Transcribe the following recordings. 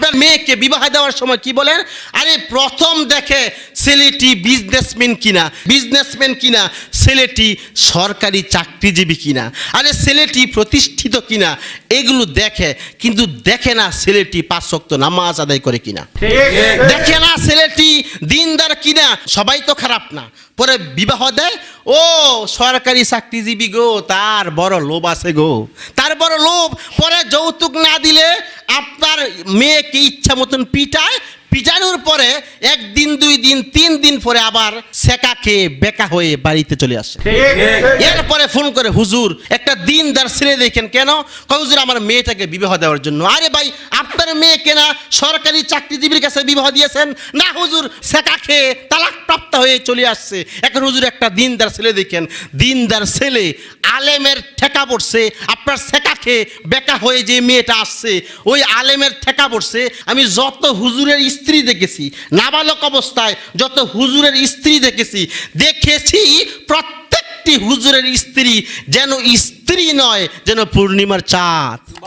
আপনার মেয়েকে বিবাহ দেওয়ার সময় কি বলেন? আরে প্রথম দেখে ছেলেটি বিজনেসম্যান কিনা বিজনেসম্যান কিনা, ছেলেটি সরকারি চাকরিজীবী কিনা, আরে ছেলেটি প্রতিষ্ঠিত কিনা, এগুলো দেখে, কিন্তু দেখে না ছেলেটি পাঁচ শক্ত নামাজ আদায় করে কিনা। দেখে না ছেলেটি দিনদার কিনা, সবাই তো খারাপ না। পরে বিবাহ দেয়, ও সরকারি চাকরিজীবী গো, তার বড় লোভ আছে গো। তার বড় লোভ, পরে যৌতুক না দিলে মেয়েকে ইচ্ছা মতন পিটায় পিটানোর পরে একদিন দুই দিন তিন দিন পরে আবার সেকা খেয়ে বেকা হয়ে বাড়িতে চলে আসে। এরপরে ফোন করে হুজুর একটা দিন দার ছেলে দেখেন কেন? কুজুর হুজুর আমার মেয়েটাকে বিবাহ দেওয়ার জন্য। আরে ভাই আপনার মেয়ে কেনা সরকারি চাকরিজীবীর কাছে বিবাহ দিয়েছেন, না হুজুর সেকা খেয়ে তালাক প্রাপ্ত হয়ে চলে আসছে। এখন হুজুর একটা দিনদার ছেলে দেখেন, দিনদার ছেলে আলেমের ঠেকা পড়ছে, আপনার সেকা খেয়ে বেকা হয়ে যে মেয়েটা আসছে, ওই আলেমের ঠেকা পড়ছে। আমি যত হুজুরের স্ত্রী দেখেছি, নাবালক অবস্থায় যত হুজুরের স্ত্রী দেখেছি দেখেছি প্রত্যেকটি হুজুরের স্ত্রী যেন নয় যেন পূর্ণিমার চাঁদ।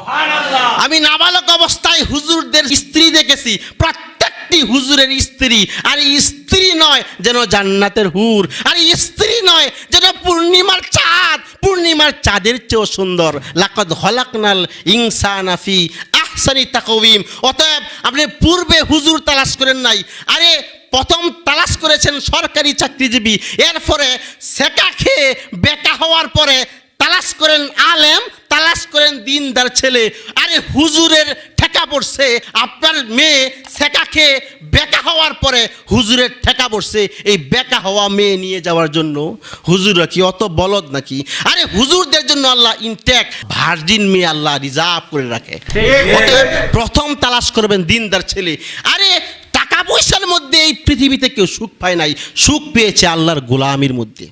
আমি নাবালক অবস্থায় হুজুরদের স্ত্রী দেখেছি। প্রত্যেকটি হুজুরের স্ত্রী। আর স্ত্রী নয় যেন জান্নাতের হুর। আর স্ত্রী নয় যেন পূর্ণিমার চাঁদ। পূর্ণিমার চাঁদের চেয়েও সুন্দর। লাকদ হলাকনাল ইনসানাফি আহসানি তাকবিম অতএব আপনি পূর্বে হুজুর তালাশ করেন নাই। আরে প্রথম তালাশ করেছেন সরকারি চাকরিজীবী। এরপরে সেকা খেয়ে বেকা হওয়ার পরে তালাশ করেন আলেম, তালাশ করেন দিনদার ছেলে। আরে হুজুরের ঠেকা পড়ছে, আপনার মেয়ে সেকা খেয়ে বেকা হওয়ার পরে হুজুরের ঠেকা পড়ছে, এই বেকা হওয়া মেয়ে নিয়ে যাওয়ার জন্য। হুজুরা কি অত বলদ নাকি? আরে হুজুরদের জন্য আল্লাহ ইনটেক ভার্জিন মেয়ে আল্লাহ রিজার্ভ করে রাখে। প্রথম তালাশ করবেন দিনদার ছেলে। আরে টাকা পয়সার মধ্যে এই পৃথিবীতে কেউ সুখ পায় নাই, সুখ পেয়েছে আল্লাহর গোলামির মধ্যে।